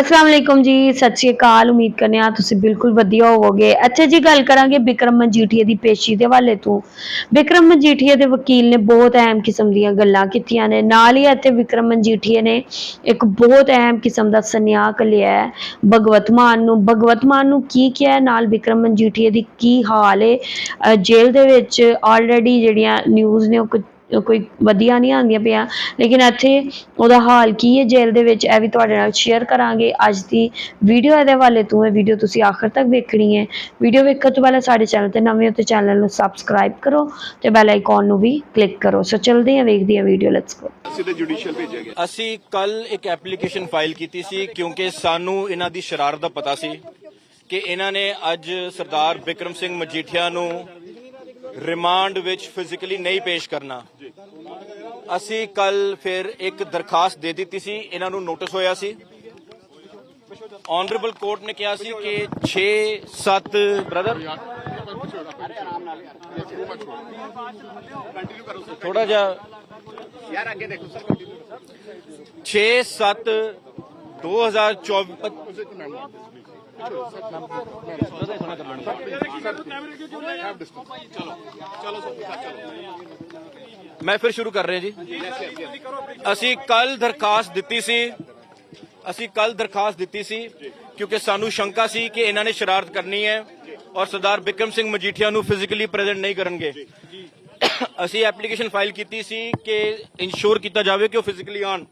ਅਸਲਾਮ ਵਾਲੇਕੁਮ ਜੀ, ਸਤਿ ਸ਼੍ਰੀ ਅਕਾਲ। ਉਮੀਦ ਕਰਨੇ ਆ ਤੁਸੀਂ ਬਿਲਕੁਲ ਵਧੀਆ ਹੋਵੋਗੇ। ਅੱਛਾ ਜੀ, ਗੱਲ ਕਰਾਂਗੇ ਬਿਕਰਮ ਮਜੀਠੀਆ ਦੀ ਪੇਸ਼ੀ ਦੇ ਹਵਾਲੇ ਤੋਂ। ਬਿਕਰਮ ਮਜੀਠੀਆ ਦੇ ਵਕੀਲ ਨੇ ਬਹੁਤ ਅਹਿਮ ਕਿਸਮ ਦੀਆਂ ਗੱਲਾਂ ਕੀਤੀਆਂ ਨੇ। ਨਾਲ ਹੀ ਇੱਥੇ ਵਿਕਰਮ ਮਜੀਠੀਆ ਨੇ ਇੱਕ ਬਹੁਤ ਅਹਿਮ ਕਿਸਮ ਦਾ ਸੰਨਿਆਸ ਲਿਆ ਹੈ। ਭਗਵਤ ਮਾਨ ਨੂੰ, ਭਗਵਤ ਮਾਨ ਨੂੰ ਕੀ ਕਿਹਾ ਨਾਲ ਵਿਕਰਮ ਮਜੀਠੀਆ ਦੀ ਕੀ ਹਾਲ ਹੈ? ਜੇਲ੍ਹ ਦੇ ਵਿੱਚ ਆਲਰੇਡੀ ਜਿਹੜੀਆਂ ਨਿਊਜ਼ ਨੇ ਉਹ ਕੁ- ਕੋਈ ਵਧੀਆ ਨਹੀਂ ਆਉਂਦੀਆਂ ਪਿਆ ਲੇਕਿਨ ਇੱਥੇ ਉਹਦਾ ਹਾਲ ਕੀ ਹੈ ਜੇਲ੍ਹ ਦੇ ਵਿੱਚ ਇਹ ਵੀ ਤੁਹਾਡੇ ਨਾਲ ਸ਼ੇਅਰ ਕਰਾਂਗੇ। ਅੱਜ ਦੀ ਵੀਡੀਓ ਇਹਦੇ ਹਵਾਲੇ ਤੋਂ ਹੈ। ਵੀਡੀਓ ਤੁਸੀਂ ਆਖਰ ਤੱਕ ਵੇਖਣੀ ਹੈ। ਵੀਡੀਓ ਵੇਖਣ ਤੋਂ ਪਹਿਲਾਂ ਸਾਡੇ ਚੈਨਲ ਤੇ ਨਵੇਂ ਹੋ ਤੇ ਚੈਨਲ ਨੂੰ ਸਬਸਕ੍ਰਾਈਬ ਕਰੋ ਤੇ ਬੈਲ ਆਈਕਨ ਨੂੰ ਵੀ ਕਲਿੱਕ ਕਰੋ। ਸੋ ਚਲਦੇ ਹਾਂ ਵੇਖਦੇ ਹਾਂ ਵੀਡੀਓ ਲੈਟਸ ਗੋ ਸਿੱਧੇ ਜੁਡੀਸ਼ੀਅਲ ਭੇਜਿਆ ਗਿਆ। ਅਸੀਂ ਕੱਲ ਇੱਕ ਐਪਲੀਕੇਸ਼ਨ ਫਾਈਲ ਕੀਤੀ ਸੀ ਕਿਉਂਕਿ ਸਾਨੂੰ ਇਹਨਾਂ ਦੀ ਸ਼ਰਾਰਤ ਦਾ ਪਤਾ ਸੀ ਕਿ ਇਹਨਾਂ ਨੇ ਅੱਜ ਸਰਦਾਰ ਬਿਕਰਮ ਸਿੰਘ ਮਜੀਠੀਆ ਨੂੰ ਰਿਮਾਂਡ ਵਿੱਚ ਫਿਜ਼ੀਕਲੀ ਨਹੀਂ ਪੇਸ਼ ਕਰਨਾ। ਅਸੀਂ ਕੱਲ ਫਿਰ ਇੱਕ ਦਰਖਾਸਤ ਦੇ ਦਿੱਤੀ ਸੀ ਇਹਨਾਂ ਨੂੰ ਨੋਟਿਸ ਹੋਇਆ ਸੀ। ਆਨਰੇਬਲ ਕੋਰਟ ਨੇ ਕਿਹਾ ਸੀ ਕਿ 6 7 ਬ੍ਰਦਰ ਥੋੜਾ ਜਿਹਾ ਯਾਰ ਅੱਗੇ ਦੇਖੋ ਸਰ ਕੰਟੀਨਿਊ 6 7 2024 ਮੈਂ ਫਿਰ ਸ਼ੁਰੂ ਕਰ ਰਿਹਾ ਜੀ। ਅਸੀਂ ਕੱਲ ਦਰਖਾਸਤ ਦਿੱਤੀ ਸੀ, ਅਸੀਂ ਕੱਲ ਦਰਖਾਸਤ ਦਿੱਤੀ ਸੀ ਕਿਉਂਕਿ ਸਾਨੂੰ ਸ਼ੰਕਾ ਸੀ ਕਿ ਇਹਨਾਂ ਨੇ ਸ਼ਰਾਰਤ ਕਰਨੀ ਹੈ ਔਰ ਸਰਦਾਰ ਬਿਕਰਮ ਸਿੰਘ ਮਜੀਠੀਆ ਨੂੰ ਫਿਜ਼ੀਕਲੀ ਪ੍ਰੈਜ਼ੈਂਟ ਨਹੀਂ ਕਰਨਗੇ। ਅਸੀਂ ਐਪਲੀਕੇਸ਼ਨ ਫਾਈਲ ਕੀਤੀ ਸੀ ਕਿ ਇਨਸ਼ੋਰ ਕੀਤਾ ਜਾਵੇ ਕਿ ਉਹ ਫਿਜ਼ੀਕਲੀ ਆਉਣ।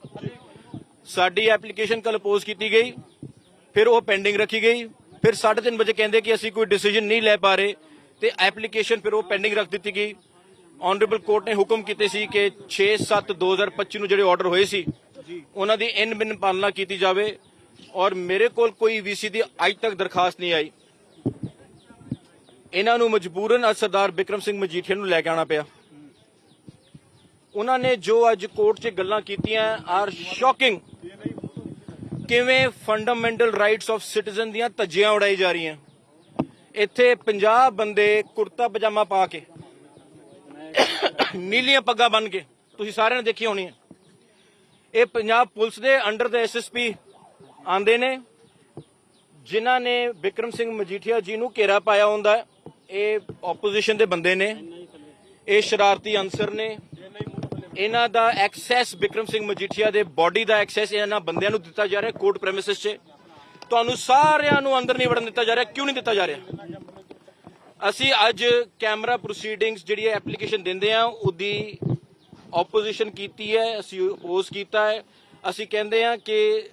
ਸਾਡੀ ਐਪਲੀਕੇਸ਼ਨ ਕੱਲ ਅਪੋਜ਼ ਕੀਤੀ ਗਈ। ਫਿਰ ਉਹ ਪੈਂਡਿੰਗ ਰੱਖੀ ਗਈ। ਫਿਰ 3:30 ਵਜੇ ਕਹਿੰਦੇ ਕਿ ਅਸੀਂ ਕੋਈ ਡਿਸੀਜਨ ਨਹੀਂ ਲੈ ਪਾ ਰਹੇ। ਤੇ ਐਪਲੀਕੇਸ਼ਨ ਫਿਰ ਉਹ ਪੈਂਡਿੰਗ ਰੱਖ ਦਿੱਤੀ ਗਈ। ਆਨਰੇਬਲ ਕੋਰਟ ਨੇ ਹੁਕਮ ਕੀਤੇ ਸੀ ਕਿ 6/7/2025 ਨੂੰ ਜਿਹੜੇ ਆਰਡਰ ਹੋਏ ਸੀ ਉਹਨਾਂ ਦੀ ਇਨ ਬਿਨ ਪਾਲਣਾ ਕੀਤੀ ਜਾਵੇ। ਔਰ ਮੇਰੇ ਕੋਲ ਕੋਈ ਵੀਸੀ ਦੀ ਅੱਜ ਤੱਕ ਦਰਖਾਸਤ ਨਹੀਂ ਆਈ। ਇਹਨਾਂ ਨੂੰ ਮਜਬੂਰਨ ਅੱਜ ਸਰਦਾਰ ਬਿਕਰਮ ਸਿੰਘ ਮਜੀਠੀਆ ਨੂੰ ਲੈ ਕੇ ਆਉਣਾ ਪਿਆ। ਉਹਨਾਂ ਨੇ ਜੋ ਅੱਜ ਕੋਰਟ 'ਚ ਗੱਲਾਂ ਕੀਤੀਆਂ ਆਰ ਸ਼ੌਕਿੰਗ ਕਿਵੇਂ ਫੰਡਾਮੈਂਟਲ ਰਾਈਟਸ ਆਫ ਸਿਟੀਜ਼ਨ ਦੀਆਂ ਧੱਜੀਆਂ ਉਡਾਈ ਜਾ ਰਹੀਆਂ? ਇੱਥੇ 50 ਬੰਦੇ ਕੁਰਤਾ ਪਜਾਮਾ ਪਾ ਕੇ, ਨੀਲੀਆਂ ਪੱਗਾਂ ਬੰਨ ਕੇ, ਤੁਸੀਂ ਸਾਰਿਆਂ ਨੇ ਦੇਖੀ ਹੋਣੀ ਹੈ ਇਹ ਪੰਜਾਬ ਪੁਲਿਸ ਦੇ ਅੰਡਰ ਦੇ ਐਸਐਸਪੀ ਆਂਦੇ ਨੇ, ਜਿਨ੍ਹਾਂ ਨੇ ਵਿਕਰਮ ਸਿੰਘ ਮਜੀਠੀਆ ਜੀ ਨੂੰ ਘੇਰਾ ਪਾਇਆ ਹੁੰਦਾ। ਇਹ ਆਪੋਜੀਸ਼ਨ ਦੇ ਬੰਦੇ ਨੇ, ਇਹ ਸ਼ਰਾਰਤੀ ਅਨਸਰ ਨੇ ਇਹਨਾਂ ਦਾ ਐਕਸੈਸ ਵਿਕਰਮ ਸਿੰਘ ਮਜੀਠੀਆ ਦੇ ਬਾਡੀ ਦਾ ਐਕਸੈਸ ਇਹਨਾਂ ਬੰਦਿਆਂ ਨੂੰ ਦਿੱਤਾ ਜਾ ਰਿਹਾ ਕੋਰਟ ਪ੍ਰੈਮਿਸਿਸ 'ਚ। ਤੁਹਾਨੂੰ ਸਾਰਿਆਂ ਨੂੰ ਅੰਦਰ ਨਹੀਂ ਵੜਨ ਦਿੱਤਾ ਜਾ ਰਿਹਾ, ਕਿਉਂ ਨਹੀਂ ਦਿੱਤਾ ਜਾ ਰਿਹਾ? ਅਸੀਂ ਅੱਜ ਕੈਮਰਾ ਪ੍ਰੋਸੀਡਿੰਗਸ ਜਿਹੜੀ ਐਪਲੀਕੇਸ਼ਨ ਦਿੰਦੇ ਆ ਉਹਦੀ ਆਪੋਜੀਸ਼ਨ ਕੀਤੀ ਹੈ, ਅਸੀਂ ਅਪੋਜ਼ ਕੀਤਾ ਹੈ। ਅਸੀਂ ਕਹਿੰਦੇ ਆ ਕਿ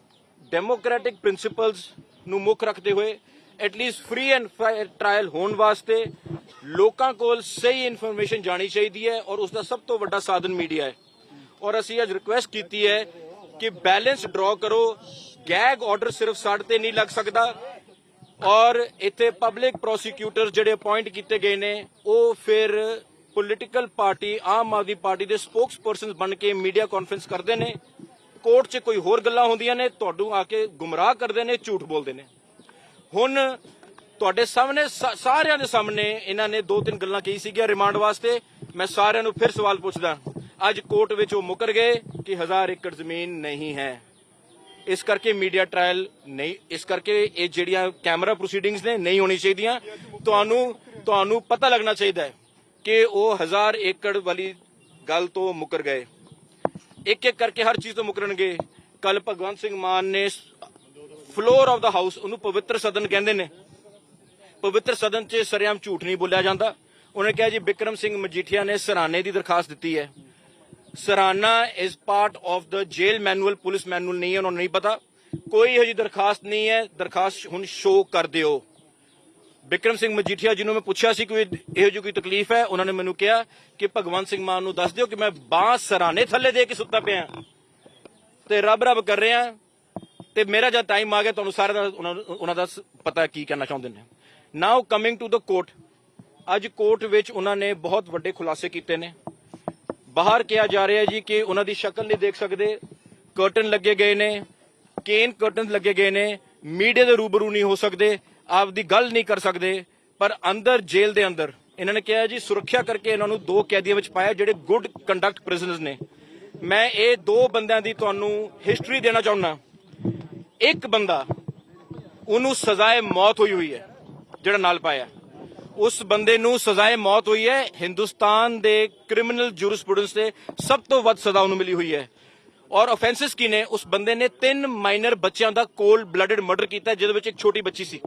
ਡੈਮੋਕ੍ਰੈਟਿਕ ਪ੍ਰਿੰਸੀਪਲਸ ਨੂੰ ਮੁੱਖ ਰੱਖਦੇ ਹੋਏ at least free and fair trial ਹੋਣ ਵਾਸਤੇ ਲੋਕਾਂ ਕੋਲ ਸਹੀ ਇਨਫੋਰਮੇਸ਼ਨ ਜਾਣੀ ਚਾਹੀਦੀ ਹੈ ਔਰ ਉਸ ਦਾ ਸਭ ਤੋਂ ਵੱਡਾ ਸਾਧਨ ਮੀਡੀਆ ਹੈ। ਔਰ ਅਸੀਂ ਅੱਜ ਰਿਕੁਐਸਟ ਕੀਤੀ ਹੈ ਕਿ ਬੈਲੈਂਸ ਡਰਾ ਕਰੋ। ਗੈਗ ਆਰਡਰ ਸਿਰਫ ਸਾਡੇ ਤੇ ਨਹੀਂ ਲੱਗ ਸਕਦਾ। ਔਰ ਇੱਥੇ ਪਬਲਿਕ ਪ੍ਰੋਸੀਕਿਊਟਰ ਜਿਹੜੇ ਅਪਾਇੰਟ ਕੀਤੇ ਗਏ ਨੇ, ਉਹ ਫਿਰ political party Aam Aadmi party ਦੇ ਸਪੋਕਸਪਰਸਨਸ ਬਣ ਕੇ ਮੀਡੀਆ ਕਾਨਫਰੰਸ ਕਰਦੇ ਨੇ। ਕੋਰਟ 'ਚ ਕੋਈ ਹੋਰ ਗੱਲਾਂ ਹੁੰਦੀਆਂ ਨੇ, ਤੁਹਾਨੂੰ ਆ ਕੇ ਗੁੰਮਰਾਹ ਕਰਦੇ ਨੇ, ਝੂਠ ਬੋਲਦੇ ਨੇ। ਹੁਣ ਤੁਹਾਡੇ ਸਾਹਮਣੇ ਸਾਰਿਆਂ ਦੇ ਸਾਹਮਣੇ ਇਹਨਾਂ ਨੇ ਦੋ ਤਿੰਨ ਗੱਲਾਂ ਕਹੀ ਸੀਗੀਆਂ ਰਿਮਾਂਡ ਵਾਸਤੇ। ਮੈਂ ਸਾਰਿਆਂ ਨੂੰ ਫਿਰ ਸਵਾਲ ਪੁੱਛਦਾ, ਅੱਜ ਕੋਰਟ ਵਿੱਚ ਉਹ ਮੁਕਰ ਗਏ ਕਿ ਹਜ਼ਾਰ ਏਕੜ ਜ਼ਮੀਨ ਨਹੀਂ ਹੈ। ਇਸ ਕਰਕੇ ਮੀਡੀਆ ਟ੍ਰਾਇਲ ਨਹੀਂ, ਇਸ ਕਰਕੇ ਇਹ ਜਿਹੜੀਆਂ ਕੈਮਰਾ ਪ੍ਰੋਸੀਡਿੰਗਸ ਨੇ, ਨਹੀਂ ਹੋਣੀ ਚਾਹੀਦੀਆਂ। ਤੁਹਾਨੂੰ ਤੁਹਾਨੂੰ ਪਤਾ ਲੱਗਣਾ ਚਾਹੀਦਾ ਹੈ ਕਿ ਉਹ ਹਜ਼ਾਰ ਏਕੜ ਵਾਲੀ ਗੱਲ ਤੋਂ ਮੁਕਰ ਗਏ। ਇੱਕ ਇੱਕ ਕਰਕੇ ਹਰ ਚੀਜ਼ ਤੋਂ ਮੁਕਰਨਗੇ। ਕੱਲ ਭਗਵੰਤ ਸਿੰਘ ਮਾਨ ਨੇ ਫਲੋਰ ਆਫ ਦਾ ਹਾਊਸ, ਉਹਨੂੰ ਪਵਿੱਤਰ ਸਦਨ ਕਹਿੰਦੇ ਨੇ। ਪਵਿੱਤਰ ਸਦਨ 'ਚ ਸਰਿਆਮ ਝੂਠ ਨਹੀਂ ਬੋਲਿਆ ਜਾਂਦਾ। ਉਹਨੇ ਕਿਹਾ ਜੀ, ਬਿਕਰਮ ਸਿੰਘ ਮਜੀਠੀਆ ਨੇ ਸਰਾਣੇ ਦੀ ਦਰਖਾਸਤ ਦਿੱਤੀ ਹੈ। ਸਰਾਨਾ is part of the jail manual police manual ਨਹੀਂ ਹੈ, ਉਹਨਾਂ ਨੂੰ ਨਹੀਂ ਪਤਾ। ਕੋਈ ਇਹੋ ਜਿਹੀ ਦਰਖਾਸਤ ਨਹੀਂ ਹੈ, ਦਰਖਾਸਤ ਹੁਣ ਸ਼ੋਅ ਕਰ ਦਿਓ। ਬਿਕਰਮ ਸਿੰਘ ਮਜੀਠੀਆ ਜਿਹਨੂੰ ਮੈਂ ਪੁੱਛਿਆ ਸੀ, ਕੋਈ ਇਹੋ ਜਿਹੀ ਕੋਈ ਤਕਲੀਫ ਹੈ? ਉਹਨਾਂ ਨੇ ਮੈਨੂੰ ਕਿਹਾ ਕਿ ਭਗਵੰਤ ਸਿੰਘ ਮਾਨ ਨੂੰ ਦੱਸ ਦਿਓ ਕਿ ਮੈਂ ਬਾਂਹ ਸਰਾਣੇ ਥੱਲੇ ਦੇ ਕੇ ਸੁੱਤਾ ਪਿਆ। ਤੇ ਰੱਬ ਰੱਬ ਕਰ ਰਿਹਾ। ਤੇ ਮੇਰਾ ਜਦ ਟਾਈਮ ਆ ਗਿਆ, ਤੁਹਾਨੂੰ ਸਾਰਿਆਂ ਦਾ ਉਹਨਾਂ ਉਹਨਾਂ ਦਾ ਸ- ਪਤਾ ਕੀ ਕਹਿਣਾ ਚਾਹੁੰਦੇ ਨੇ। Now coming to the court ਅੱਜ ਕੋਰਟ ਵਿੱਚ ਉਹਨਾਂ ਨੇ ਬਹੁਤ ਵੱਡੇ ਖੁਲਾਸੇ ਕੀਤੇ ਨੇ। ਬਾਹਰ ਕਿਹਾ ਜਾ ਰਿਹਾ ਜੀ ਕਿ ਉਹਨਾਂ ਦੀ ਸ਼ਕਲ ਨਹੀਂ ਦੇਖ ਸਕਦੇ। ਕਰਟਨ ਲੱਗੇ ਗਏ ਨੇ। ਕੇਨ ਕਰਟਨ ਲੱਗੇ ਗਏ ਨੇ। ਮੀਡੀਆ ਦੇ ਰੂਬਰੂ ਨਹੀਂ ਹੋ ਸਕਦੇ। ਆਪ ਦੀ ਗੱਲ ਨਹੀਂ ਕਰ ਸਕਦੇ। ਪਰ ਅੰਦਰ, ਜੇਲ੍ਹ ਦੇ ਅੰਦਰ ਇਹਨਾਂ ਨੇ ਕਿਹਾ ਜੀ, ਸੁਰੱਖਿਆ ਕਰਕੇ ਇਹਨਾਂ ਨੂੰ ਦੋ ਕੈਦੀਆਂ ਵਿੱਚ ਪਾਇਆ, ਜਿਹੜੇ ਗੁੱਡ ਕੰਡਕਟ ਪ੍ਰਿਜ਼ਨਰਸ ਨੇ। ਮੈਂ ਇਹ ਦੋ ਬੰਦਿਆਂ ਦੀ ਤੁਹਾਨੂੰ ਹਿਸਟਰੀ ਦੇਣਾ ਚਾਹੁੰਦਾ। ਇੱਕ ਬੰਦਾ, ਉਹਨੂੰ ਸਜ਼ਾਏ ਮੌਤ ਹੋਈ ਹੋਈ ਹੈ, ਜਿਹੜਾ ਨਾਲ ਪਾਇਆ। ਉਸ ਬੰਦੇ ਨੂੰ ਸਜ਼ਾਏ ਮੌਤ ਹੋਈ ਹੈ, ਹਿੰਦੁਸਤਾਨ ਦੇ ਕ੍ਰਿਮੀਨਲ ਜੂਰਿਸਪ੍ਰੂਡੈਂਸ ਦੇ ਸਭ ਤੋਂ ਵੱਧ ਸਜ਼ਾ ਉਹਨੂੰ ਮਿਲੀ ਹੋਈ ਹੈ। ਔਰ ਆਫੈਂਸਸ ਕੀ ਨੇ? ਉਸ ਬੰਦੇ ਨੇ ਤਿੰਨ ਮਾਈਨਰ ਬੱਚਿਆਂ ਦਾ ਕੋਲਡ ਬਲੱਡਡ ਮਰਡਰ ਕੀਤਾ, ਜਿਹਦੇ ਵਿੱਚ ਇੱਕ ਛੋਟੀ ਬੱਚੀ ਸੀ।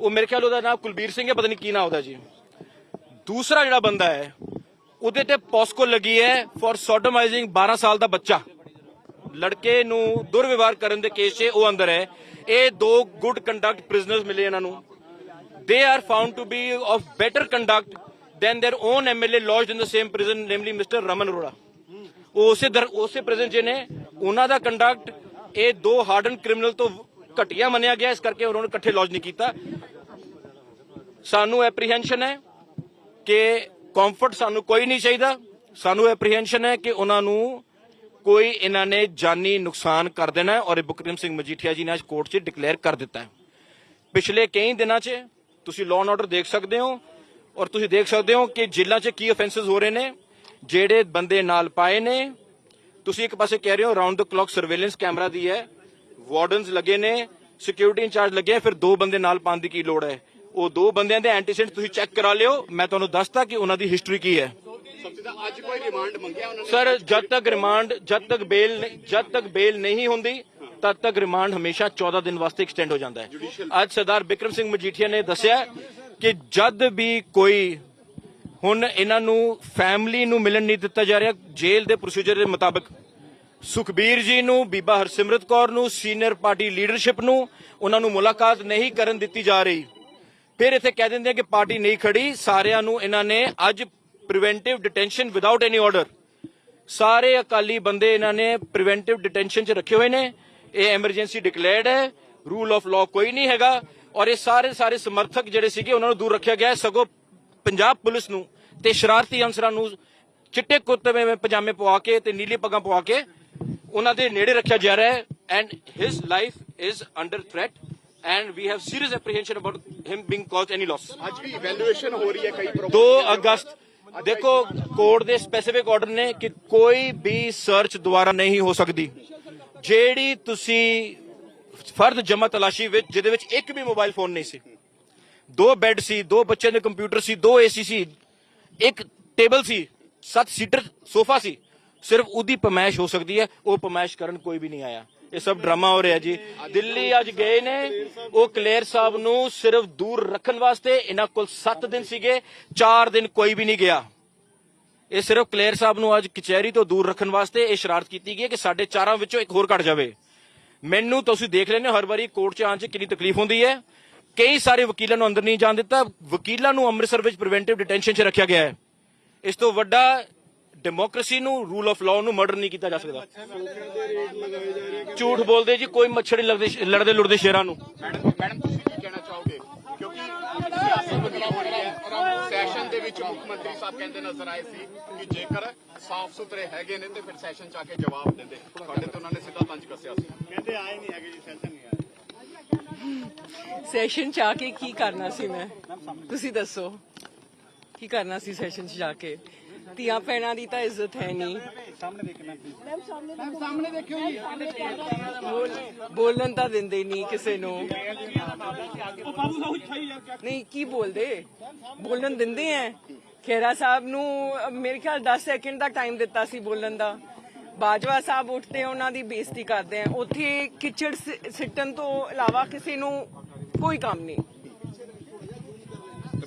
ਉਹ ਮੇਰੇ ਖਿਆਲ ਉਹਦਾ ਨਾਮ ਕੁਲਬੀਰ ਸਿੰਘ ਹੈ, ਪਤਾ ਨਹੀਂ ਕੀ ਨਾਮ ਉਹਦਾ ਜੀ। ਦੂਸਰਾ ਜਿਹੜਾ ਬੰਦਾ ਹੈ, ਉਹਦੇ ਤੇ ਪੋਸਕੋ ਲੱਗੀ ਹੈ ਫॉर ਸੋਡੋਮਾਈਜ਼ਿੰਗ 12 ਸਾਲ ਦਾ ਬੱਚਾ। ਲੜਕੇ ਨੂੰ ਦੁਰਵਿਵਹਾਰ ਕਰਨ ਦੇ ਕੇਸ 'ਚ ਉਹ ਅੰਦਰ ਹੈ। ਇਹ ਦੋ ਗੁੱਡ ਕੰਡਕਟ ਪ੍ਰਿਜ਼ਨਰਸ ਮਿਲੇ ਇਹਨਾਂ ਨੂੰ। They are found to be of better conduct than their own MLA lodged in the same prison, namely Mr. Raman Arora. ਉਹ ਉਸੇ ਦਰ ਉਸੇ ਪ੍ਰੈਜ਼ੈਂਟ ਚ ਨੇ। ਉਹਨਾਂ ਦਾ ਕੰਡਕਟ ਇਹ ਦੋ ਹਾਰਡਨ ਕ੍ਰਿਮੀਨਲ ਤੋਂ ਘਟੀਆ ਮੰਨਿਆ ਗਿਆ। ਇਸ ਕਰਕੇ ਉਹਨਾਂ ਨੂੰ ਇਕੱਠੇ ਲੌਜ ਨਹੀਂ ਕੀਤਾ। ਸਾਨੂੰ ਐਪਰੀਹੈਂਸ਼ਨ ਹੈ ਕਿ ਕੰਫਰਟ ਸਾਨੂੰ ਕੋਈ ਨਹੀਂ ਚਾਹੀਦਾ। ਸਾਨੂੰ ਐਪਰੀਹੈਂਸ਼ਨ ਹੈ ਕਿ ਉਹਨਾਂ ਨੂੰ ਕੋਈ ਇਹਨਾਂ ਨੇ ਜਾਨੀ ਨੁਕਸਾਨ ਕਰ ਦੇਣਾ ਹੈ ਔਰ ਇਹ ਬੁਕਰਮ ਸਿੰਘ ਮਜੀਠੀਆ ਜੀ ਨੇ ਅੱਜ ਕੋਰਟ 'ਚ ਡਿਕਲੇਅਰ ਕਰ ਦਿੱਤਾ ਹੈ। ਪਿਛਲੇ ਕਈ ਦਿਨਾਂ 'ਚ ਤੁਸੀਂ ਲਾਅ ਐਂਡ ਆਰਡਰ ਦੇਖ ਸਕਦੇ ਹੋ ਔਰ ਤੁਸੀਂ ਦੇਖ ਸਕਦੇ ਹੋ ਕਿ ਜੇਲ੍ਹਾਂ 'ਚ ਕੀ ਆਫੈਂਸਸ ਹੋ ਰਹੇ ਨੇ ਜਿਹੜੇ ਬੰਦੇ ਨਾਲ ਪਾਏ ਨੇ। ਤੁਸੀਂ ਇੱਕ ਪਾਸੇ ਕਹਿ ਰਹੇ ਹੋ round the clock surveillance camera ਦੀ ਹੈ ਵਾਰਡਨਸ ਲੱਗੇ ਨੇ ਸਿਕਿਉਰਿਟੀ ਇੰਚਾਰਜ ਲੱਗੇ ਹੈ, ਫਿਰ ਦੋ ਬੰਦੇ ਨਾਲ ਪਾਉਣ ਦੀ ਕੀ ਲੋੜ ਹੈ? ਉਹ ਦੋ ਬੰਦਿਆਂ ਦੇ ਐਂਟੀਸੈਂਟ ਤੁਸੀਂ ਚੈੱਕ ਕਰਾ ਲਿਓ ਮੈਂ ਤੁਹਾਨੂੰ ਦੱਸਤਾ ਕਿ ਉਹਨਾਂ ਦੀ ਹਿਸਟਰੀ ਕੀ ਹੈ। ਸਰ ਜਦ ਤੱਕ ਰਿਮਾਂਡ ਜਦ ਤੱਕ ਬੇਲ ਜਦ ਤੱਕ ਬੇਲ ਨਹੀਂ ਹੁੰਦੀ ਤਦ ਤੱਕ ਰਿਮਾਂਡ ਹਮੇਸ਼ਾ 14 ਦਿਨ ਵਾਸਤੇ ਐਕਸਟੈਂਡ ਹੋ ਜਾਂਦਾ ਹੈ। ਅੱਜ ਸਰਦਾਰ ਬਿਕਰਮ ਸਿੰਘ ਮਜੀਠੀਆ ਨੇ ਦੱਸਿਆ ਕਿ ਜਦ ਵੀ ਕੋਈ ਹੁਣ ਇਹਨਾਂ ਨੂੰ ਫੈਮਿਲੀ ਨੂੰ ਮਿਲਣ ਨਹੀਂ ਦਿੱਤਾ ਜਾ ਰਿਹਾ ਜੇਲ੍ਹ ਦੇ ਪ੍ਰੋਸੀਜਰ ਦੇ ਮੁਤਾਬਕ ਸੁਖਬੀਰ ਜੀ ਨੂੰ ਬੀਬਾ ਹਰਸਿਮਰਤ ਕੌਰ ਨੂੰ ਸੀਨੀਅਰ ਪਾਰਟੀ ਲੀਡਰਸ਼ਿਪ ਨੂੰ ਉਹਨਾਂ ਨੂੰ ਮੁਲਾਕਾਤ ਨਹੀਂ ਕਰਨ ਦਿੱਤੀ ਜਾ ਰਹੀ। ਫਿਰ ਇੱਥੇ ਕਹਿ ਦਿੰਦੇ ਆ ਕਿ ਪਾਰਟੀ ਨਹੀਂ ਖੜੀ ਸਾਰਿਆਂ ਨੂੰ ਇਹਨਾਂ ਨੇ ਅੱਜ preventive detention without any order ਸਾਰੇ ਅਕਾਲੀ ਬੰਦੇ ਇਹਨਾਂ ਨੇ ਪ੍ਰੀਵੈਂਟਿਵ ਡਿਟੈਂਸ਼ਨ 'ਚ ਰੱਖੇ ਹੋਏ ਨੇ। ਇਹ ਐਮਰਜੈਂਸੀ ਡਿਕਲੇਅਰਡ ਹੈ। ਰੂਲ ਆਫ ਲਾਅ ਕੋਈ ਨਹੀਂ ਹੈਗਾ। ਔਰ ਇਹ ਸਾਰੇ ਸਾਰੇ ਸਮਰਥਕ ਜਿਹੜੇ ਸੀਗੇ ਉਹਨਾਂ ਨੂੰ ਦੂਰ ਰੱਖਿਆ ਗਿਆ ਹੈ। ਸਗੋਂ ਪੰਜਾਬ ਪੁਲਿਸ ਨੂੰ ਤੇ ਸ਼ਰਾਰਤੀ ਅਨਸਰਾਂ ਨੂੰ ਚਿੱਟੇ ਕੁੱਤੇ ਵਿੱਚ ਪਜਾਮੇ ਪਵਾ ਕੇ ਤੇ ਨੀਲੀ ਪੱਗਾਂ ਪਵਾ ਕੇ ਉਹਨਾਂ ਦੇ ਨੇੜੇ ਰੱਖਿਆ ਜਾ ਰਿਹਾ ਹੈ। And his life is under threat and we have serious apprehension about him being caused any loss ਅੱਜ ਵੀ ਇਵੈਲੂਏਸ਼ਨ ਹੋ ਰਹੀ ਹੈ ਕਈ 2 ਅਗਸਤ ਦੇਖੋ, ਕੋਰਟ ਦੇ ਸਪੈਸੀਫਿਕ ਆਰਡਰ ਨੇ ਕਿ ਕੋਈ ਵੀ ਸਰਚ ਦੁਆਰਾ ਨਹੀਂ ਹੋ ਸਕਦੀ। ਜਿਹੜੀ ਤੁਸੀਂ ਫਰਦ ਜਮਾ ਤਲਾਸ਼ੀ ਵਿੱਚ, ਜਿਹਦੇ ਵਿੱਚ ਇੱਕ ਵੀ ਮੋਬਾਈਲ ਫੋਨ ਨਹੀਂ ਸੀ। ਦੋ ਬੈੱਡ ਸੀ, ਦੋ ਬੱਚਿਆਂ ਦੇ ਕੰਪਿਊਟਰ ਸੀ, ਦੋ ਏਸੀ ਸੀ, ਇੱਕ ਟੇਬਲ ਸੀ, ਸੱਤ ਸੀਟਰ ਸੋਫਾ ਸੀ, ਸਿਰਫ ਉਹਦੀ ਪਮੈਸ਼ ਹੋ ਸਕਦੀ ਹੈ, ਉਹ ਪਮੈਸ਼ ਕਰਨ ਕੋਈ ਵੀ ਨਹੀਂ ਆਇਆ। ਇਹ ਸਭ ਡਰਾਮਾ ਹੋ ਰਿਹਾ ਜੀ। ਦਿੱਲੀ ਅੱਜ ਗਏ ਨੇ। ਉਹ ਕਲੇਰ ਸਾਹਿਬ ਨੂੰ ਸਿਰਫ ਦੂਰ ਰੱਖਣ ਵਾਸਤੇ ਇਹਨਾਂ ਕੋਲ 7 ਦਿਨ ਸੀਗੇ 4 ਦਿਨ ਕੋਈ ਵੀ ਨਹੀਂ ਗਿਆ। ਇਹ ਸਿਰਫ ਕਲੇਰ ਸਾਹਿਬ ਨੂੰ ਅੱਜ ਕਚਹਿਰੀ ਤੋਂ ਦੂਰ ਰੱਖਣ ਵਾਸਤੇ ਇਹ ਸ਼ਰਾਰਤ ਕੀਤੀ ਗਈ ਕਿ ਸਾਡੇ ਚਾਰਾਂ ਵਿੱਚੋਂ ਇੱਕ ਹੋਰ ਘਟ ਜਾਵੇ। ਮੈਨੂੰ ਤੁਸੀਂ ਦੇਖ ਲੈਣੇ ਹੋ, ਹਰ ਵਾਰੀ ਕੋਰਟ 'ਚ ਆਉਣ 'ਚ ਕਿੰਨੀ ਤਕਲੀਫ ਹੁੰਦੀ ਹੈ। ਕਈ ਸਾਰੇ ਵਕੀਲਾਂ ਨੂੰ ਅੰਦਰ ਨਹੀਂ ਜਾਣ ਦਿੱਤਾ। ਵਕੀਲਾਂ ਨੂੰ ਅੰਮ੍ਰਿਤਸਰ ਵਿੱਚ ਪ੍ਰੀਵੈਂਟਿਵ ਡਿਟੈਂਸ਼ਨ 'ਚ ਰੱਖਿਆ ਗਿਆ ਹੈ। ਇਸ ਤੋਂ ਵੱਡਾ ਡੈਮੋਕ੍ਰੇਸੀ ਨੂੰ ਰੂਲ ਆਫ ਲਾਅ ਨੂੰ ਮਰਡਰ ਨਹੀਂ ਕੀਤਾ ਜਾ ਸਕਦਾ। ਝੂਠ ਬੋਲਦੇ ਜੀ ਕੋਈ ਮੱਛਰ ਨਹੀਂ ਲੜਦੇ ਲੜਦੇ ਲੁੜਦੇ ਸ਼ੇਰਾਂ ਨੂੰ। ਮੈਡਮ ਮੈਡਮ ਤੁਸੀਂ ਕੀ ਕਹਿਣਾ ਚਾਹੋਗੇ? ਕਿਉਂਕਿ ਸਿਆਸਤ ਬਦਲਾਅ ਹੋ ਰਹੀ ਹੈ। ਸੈਸ਼ਨ ਦੇ ਵਿੱਚ ਮੁੱਖ ਮੰਤਰੀ ਸਾਹਿਬ ਕਹਿੰਦੇ ਨਜ਼ਰ ਆਏ ਸੀ ਕਿ ਜੇਕਰ ਸਾਫ਼ ਸੁਥਰੇ ਹੈਗੇ ਨੇ ਤੇ ਫਿਰ ਸੈਸ਼ਨ ਚ ਆ ਕੇ ਜਵਾਬ ਦਿੰਦੇ। ਤੁਹਾਡੇ ਤੇ ਉਹਨਾਂ ਨੇ ਸਿੱਧਾ ਪੰਜ ਕੱਸਿਆ ਸੀ। ਕਹਿੰਦੇ ਆਏ ਨਹੀਂ ਹੈਗੇ ਜੀ ਸੈਸ਼ਨ ਨਹੀਂ ਆਏ। ਸੈਸ਼ਨ ਚ ਆ ਕੇ ਕੀ ਕਰਨਾ ਸੀ ਮੈਂ? ਤੁਸੀਂ ਦੱਸੋ। ਕੀ ਕਰਨਾ ਸੀ ਸੈਸ਼ਨ ਚ ਜਾ ਕੇ? ਧੀਆਂ ਭੈਣਾਂ ਦੀ ਤਾਂ ਇੱਜ਼ਤ ਹੈ ਨਹੀਂ। ਬੋਲ- ਬੋਲਣ ਤਾਂ ਦਿੰਦੇ ਨਹੀਂ ਕਿਸੇ ਨੂੰ। ਨਹੀਂ ਕੀ ਬੋਲਦੇ? ਬੋਲਣ ਦਿੰਦੇ ਐ। ਖੇਰਾ ਸਾਹਿਬ ਨੂੰ ਮੇਰੇ ਖਿਆਲ 10 ਸੈਕਿੰਡ ਦਾ ਟਾਈਮ ਦਿੱਤਾ ਸੀ ਬੋਲਣ ਦਾ। ਬਾਜਵਾ ਸਾਹਿਬ ਉੱਠਦੇ ਉਹਨਾਂ ਦੀ ਬੇਇੱਜ਼ਤੀ ਕਰਦੇ ਆ ਉੱਥੇ ਕਿਚੜ ਸਿੱਟਣ ਤੋਂ ਇਲਾਵਾ ਕਿਸੇ ਨੂੰ ਕੋਈ ਕੰਮ ਨਹੀਂ।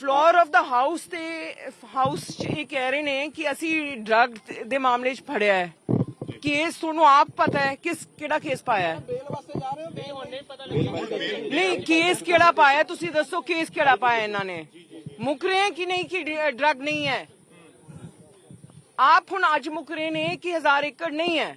ਫਲੋਰ ਆਫ ਦਾ ਹਾਊਸ ਤੇ ਹਾਊਸ ਚ ਇਹ ਕਹਿ ਰਹੇ ਨੇ ਕਿ ਅਸੀਂ ਡਰਗ ਦੇ ਮਾਮਲੇ 'ਚ ਫੜਿਆ ਹੈ। ਕੇਸ ਤੁਹਾਨੂੰ ਆਪ ਪਤਾ ਹੈ ਕਿਸ ਕਿਹੜਾ ਕੇਸ ਪਾਇਆ ਹੈ? ਨਹੀਂ ਕੇਸ ਕਿਹੜਾ ਪਾਇਆ ਤੁਸੀਂ ਦੱਸੋ ਕੇਸ ਕਿਹੜਾ ਪਾਇਆ ਇਹਨਾਂ ਨੇ? ਮੁੱਕ ਰਹੇ ਕਿ ਨਹੀਂ ਕਿ ਡਰਗ ਨਹੀਂ ਹੈ? ਆਪ ਹੁਣ ਅੱਜ ਮੁੱਕ ਰਹੇ ਨੇ ਕਿ ਹਜ਼ਾਰ ਏਕੜ ਨਹੀਂ ਹੈ?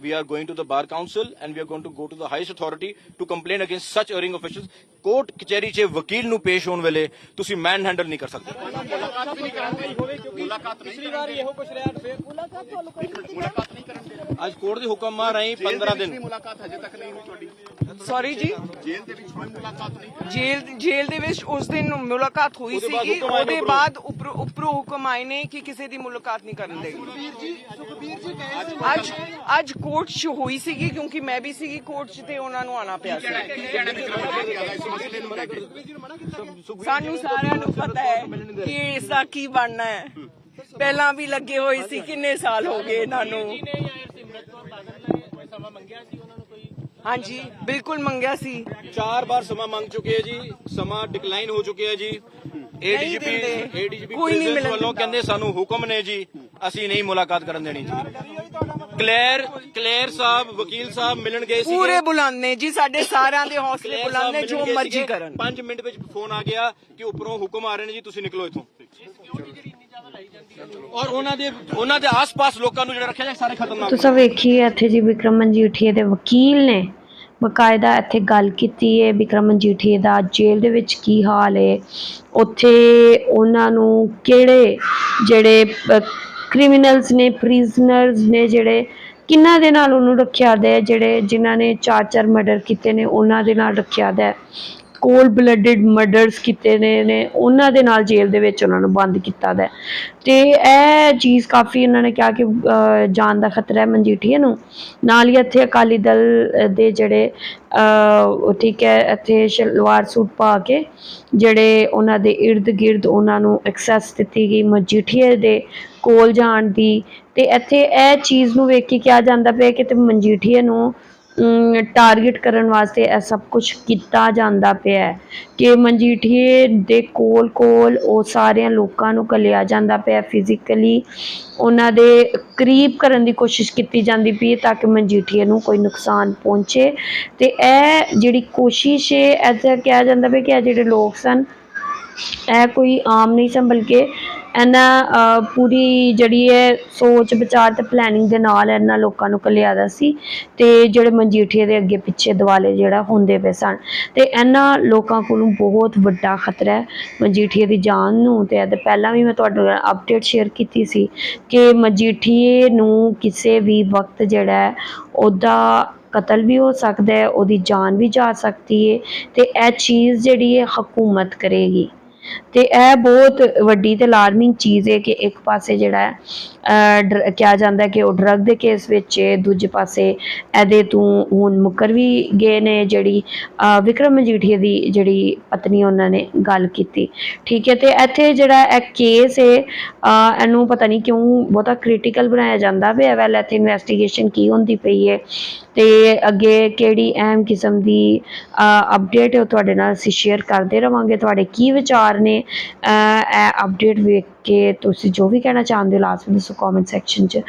We are going to the bar council and we are going to go to the highest authority to complain against such erring officials. Court ਕਚਹਿਰੀ 'ਚ ਵਕੀਲ ਨੂੰ ਪੇਸ਼ ਹੋਣ ਵੇਲੇ ਤੁਸੀਂ ਮੈਨ ਹੈਂਡਲ ਨਹੀਂ ਕਰ ਸਕਦੇ। ਮੁਲਾਕਾਤ ਵੀ ਨਹੀਂ ਕਰਾਂਗੇ ਮੁਲਾਕਾਤ ਪਿਛਲੀ ਵਾਰ ਇਹੋ ਕੁਝ ਰਿਹਾ ਫੇਰ ਮੁਲਾਕਾਤ ਨਹੀਂ ਕਰਾਂਗੇ ਅੱਜ ਕੋਰਟ ਦੇ ਹੁਕਮ ਆ ਰਹੀ 15 ਵੀ ਦਿਨ। ਮੁਲਾਕਾਤ ਹਜੇ ਤੱਕ ਨਹੀਂ ਹੋਈ ਤੁਹਾਡੀ। ਸੌਰੀ ਜੀ। ਜੇਲ੍ਹ ਦੇ ਵਿੱਚ ਕੋਈ ਮੁਲਾਕਾਤ ਨਹੀਂ ਜੇਲ੍ਹ ਜੇਲ੍ਹ ਦੇ ਵਿੱਚ ਉਸ ਦਿਨ ਮੁਲਾਕਾਤ ਹੋਈ ਸੀਗੀ। ਉਹਦੇ ਉੱਪਰੋਂ। ਬਾਅਦ ਉੱਪਰੋਂ ਹੁਕਮ ਆਏ ਨੇ ਕਿ ਕਿਸੇ ਦੀ ਮੁਲਾਕਾਤ ਨਹੀਂ ਕਰਨ ਦੇਗੀ ਅੱਜ ਅੱਜ ਕੋਰਟ 'ਚ ਹੋਈ ਸੀਗੀ ਕਿਉਂਕਿ ਮੈਂ ਵੀ ਸੀਗੀ ਕੋਰਟ 'ਚ ਤੇ ਉਹਨਾਂ ਨੂੰ ਆਣਾ ਪਿਆ ਸੀ। ਸਾਨੂੰ ਸਾਰਿਆਂ ਨੂੰ ਪਤਾ ਹੈ ਕਿ ਇਸ ਦਾ ਕੀ ਬਣਨਾ ਹੈ। ਪਹਿਲਾਂ ਵੀ ਲੱਗੇ ਹੋਏ ਸੀ ਕਿੰਨੇ ਸਾਲ ਹੋ ਗਏ ਇਹਨਾਂ ਨੂੰ। ਹਾਂਜੀ ਬਿਲਕੁਲ ਮੰਗਿਆ ਸੀ। ਚਾਰ ਵਾਰ ਸਮਾਂ ਮੰਗ ਚੁੱਕੇ ਹੈ ਜੀ ਸਮਾਂ ਡਿਕਲਾਈਨ ਹੋ ਚੁੱਕਿਆ ਹੈ ਜੀ ਏਡੀਜੀਪੀ। ਏਡੀਜੀਪੀ ਕੋਈ ਨਹੀਂ ਮਿਲਣ ਵੱਲੋਂ। ਕਹਿੰਦੇ ਸਾਨੂੰ ਹੁਕਮ ਨੇ ਜੀ ਅਸੀਂ ਨਹੀਂ ਮੁਲਾਕਾਤ ਕਰਨ ਦੇਣੀ ਜੀ। ਕਲੇਰ ਕਲੇਰ ਸਾਹਿਬ ਵਕੀਲ ਸਾਹਿਬ ਮਿਲਣ ਗਏ ਸੀ ਪੂਰੇ ਬੁਲੰਦ ਜੀ ਸਾਡੇ ਸਾਰਿਆਂ ਦੇ ਹੌਸਲੇ ਬੁਲੰਦ ਨੇ ਜੋ ਮਰਜ਼ੀ ਕਰਨ। 5 ਮਿੰਟ ਵਿੱਚ ਫੋਨ ਆ ਗਿਆ ਕਿ ਉੱਪਰੋਂ ਹੁਕਮ ਆ ਰਹੇ ਨੇ ਜੀ ਤੁਸੀਂ ਨਿਕਲੋ ਇੱਥੋਂ। ਔਰ ਉਹਨਾਂ ਦੇ ਉਹਨਾਂ ਦੇ ਆਸ-ਪਾਸ ਲੋਕਾਂ ਨੂੰ ਜਿਹੜਾ ਰੱਖਿਆ ਜਾਏ ਸਾਰੇ ਖਤਰਨਾਕ ਤੁਸੀਂ ਵੇਖੀਏ ਇੱਥੇ ਜੀ ਵਿਕਰਮ ਮਜੀਠੀਆ ਦੇ ਵਕੀਲ ਨੇ। ਬਕਾਇਦਾ ਇੱਥੇ ਗੱਲ ਕੀਤੀ ਹੈ ਵਿਕਰਮ ਮਜੀਠੀਆ ਦਾ ਜੇਲ੍ਹ ਦੇ ਵਿੱਚ ਕੀ ਹਾਲ ਹੈ ਉੱਥੇ ਉਹਨਾਂ ਨੂੰ ਕਿਹੜੇ ਜਿਹੜੇ ਕ੍ਰਿਮੀਨਲਸ ਨੇ ਪ੍ਰਿਜ਼ਨਰਸ ਨੇ ਜਿਹੜੇ ਕਿੰਨਾ ਦੇ ਨਾਲ ਉਹਨੂੰ ਰੱਖਿਆ ਦਾ ਜਿਹੜੇ ਜਿਨ੍ਹਾਂ ਨੇ ਚਾਰ ਚਾਰ ਮਰਡਰ ਕੀਤੇ ਨੇ ਉਹਨਾਂ ਦੇ ਨਾਲ ਰੱਖਿਆ ਦਾ ਕੋਲ ਬਲੱਡਡ ਮਰਡਰਸ ਕੀਤੇ ਨੇ ਨੇ ਉਹਨਾਂ ਦੇ ਨਾਲ ਜੇਲ੍ਹ ਦੇ ਵਿੱਚ ਉਹਨਾਂ ਨੂੰ ਬੰਦ ਕੀਤਾ ਦਾ ਹੈ। ਤੇ ਇਹ ਚੀਜ਼ ਕਾਫੀ ਉਹਨਾਂ ਨੇ ਕਿਹਾ ਕਿ ਅਹ, ਜਾਨ ਦਾ ਖਤਰਾ ਹੈ ਮਨਜੀਠੀਆ ਨੂੰ ਨਾਲ ਹੀ ਇੱਥੇ ਅਕਾਲੀ ਦਲ ਦੇ ਜਿਹੜੇ ਠੀਕ ਹੈ ਇੱਥੇ ਸ਼ਲਵਾਰ ਸੂਟ ਪਾ ਕੇ ਜਿਹੜੇ ਉਹਨਾਂ ਦੇ ਇਰਦ ਗਿਰਦ ਉਹਨਾਂ ਨੂੰ ਐਕਸੈਸ ਦਿੱਤੀ ਗਈ ਮਜੀਠੀਏ ਦੇ ਕੋਲ ਜਾਣ ਦੀ ਤੇ ਇੱਥੇ ਇਹ ਚੀਜ਼ ਨੂੰ ਵੇਖ ਕੇ ਕਿਹਾ ਜਾਂਦਾ ਪਿਆ ਕਿ ਤੇ ਮਨਜੀਠੀਆ ਨੂੰ ਟਾਰਗੇਟ ਕਰਨ ਵਾਸਤੇ ਇਹ ਸਭ ਕੁਝ ਕੀਤਾ ਜਾਂਦਾ ਪਿਆ ਹੈ ਕਿ ਮਨਜੀਠੀਏ ਦੇ ਕੋਲ ਕੋਲ ਉਹ ਸਾਰਿਆਂ ਲੋਕਾਂ ਨੂੰ ਕਲਿਆ ਜਾਂਦਾ ਪਿਆ ਫਿਜ਼ੀਕਲੀ ਉਹਨਾਂ ਦੇ ਕਰੀਬ ਕਰਨ ਦੀ ਕੋਸ਼ਿਸ਼ ਕੀਤੀ ਜਾਂਦੀ ਪਈ ਤਾਂ ਕਿ ਮਨਜੀਠੀਏ ਨੂੰ ਕੋਈ ਨੁਕਸਾਨ ਪਹੁੰਚੇ ਤੇ ਇਹ ਜਿਹੜੀ ਕੋਸ਼ਿਸ਼ ਹੈ ਐਸਾ ਕਿਹਾ ਜਾਂਦਾ ਪਿਆ ਕਿ ਇਹ ਜਿਹੜੇ ਲੋਕ ਸਨ, ਇਹ ਕੋਈ ਆਮ ਨਹੀਂ ਸਨ ਬਲਕਿ ਇਹਨਾਂ ਪੂਰੀ ਜਿਹੜੀ ਹੈ ਸੋਚ, ਵਿਚਾਰ ਤੇ ਪਲੈਨਿੰਗ ਦੇ ਨਾਲ ਇਹਨਾਂ ਲੋਕਾਂ ਨੂੰ ਕਲਿਆਦਾ ਸੀ ਤੇ ਜਿਹੜੇ ਮਨਜੀਠੀਏ ਦੇ ਅੱਗੇ ਪਿੱਛੇ ਦਿਵਾਲੇ ਜਿਹੜਾ ਹੁੰਦੇ ਪਏ ਸਨ। ਤੇ ਇਹਨਾਂ ਲੋਕਾਂ ਕੋਲੋਂ ਬਹੁਤ ਵੱਡਾ ਖਤਰਾ ਹੈ ਮਨਜੀਠੀਏ ਦੀ ਜਾਨ ਨੂੰ ਤੇ ਇਹਦੇ ਪਹਿਲਾਂ ਵੀ ਮੈਂ ਤੁਹਾਡੇ ਨਾਲ ਅਪਡੇਟ ਸ਼ੇਅਰ ਕੀਤੀ ਸੀ ਕਿ ਮਨਜੀਠੀਏ ਨੂੰ ਕਿਸੇ ਵੀ ਵਕਤ ਜਿਹੜਾ ਉਹਦਾ ਕਤਲ ਵੀ ਹੋ ਸਕਦਾ ਹੈ, ਉਹਦੀ ਜਾਨ ਵੀ ਜਾ ਸਕਦੀ ਹੈ ਤੇ ਇਹ ਚੀਜ਼ ਜਿਹੜੀ ਹੈ ਹਕੂਮਤ ਕਰੇਗੀ। ਤੇ ਇਹ ਬਹੁਤ ਵੱਡੀ ਤੇ ਅਲਾਰਮਿੰਗ ਚੀਜ਼ ਹੈ ਕਿ ਇੱਕ ਪਾਸੇ ਜਿਹੜਾ ਹੈ ਕਿਹਾ ਜਾਂਦਾ ਕਿ ਉਹ ਡਰਗ ਦੇ ਕੇਸ ਵਿੱਚ ਦੂਜੇ ਪਾਸੇ ਇਹਦੇ ਤੋਂ ਹੁਣ ਮੁੱਕਰ ਵੀ ਗਏ ਨੇ ਜਿਹੜੀ ਵਿਕਰਮ ਮਜੀਠੀਆ ਦੀ ਜਿਹੜੀ ਪਤਨੀ ਉਹਨਾਂ ਨੇ ਗੱਲ ਕੀਤੀ। ਠੀਕ ਹੈ, ਤੇ ਇੱਥੇ ਜਿਹੜਾ ਇਹ ਕੇਸ ਹੈ ਇਹਨੂੰ ਪਤਾ ਨਹੀਂ ਕਿਉਂ ਬਹੁਤਾ ਕ੍ਰਿਟੀਕਲ ਬਣਾਇਆ ਜਾਂਦਾ ਪਿਆ। ਵੈਲ ਇੱਥੇ ਇਨਵੈਸਟੀਗੇਸ਼ਨ ਕੀ ਹੁੰਦੀ ਪਈ ਹੈ ਤੇ ਅੱਗੇ ਕਿਹੜੀ ਅਹਿਮ ਕਿਸਮ ਦੀ ਅਪਡੇਟ ਹੈ ਉਹ ਤੁਹਾਡੇ ਨਾਲ ਅਸੀਂ ਸ਼ੇਅਰ ਕਰਦੇ ਰਵਾਂਗੇ। ਤੁਹਾਡੇ ਕੀ ਵਿਚਾਰ ਨੇ ਇਹ ਅਪਡੇਟ ਵੇਖ ਕੇ ਤੁਸੀਂ ਜੋ ਵੀ ਕਹਿਣਾ ਚਾਹੁੰਦੇ ਹੋ ਲਾਜ਼ਮੀ ਦੱਸੋ ਕਮੈਂਟ ਸੈਕਸ਼ਨ 'ਚ।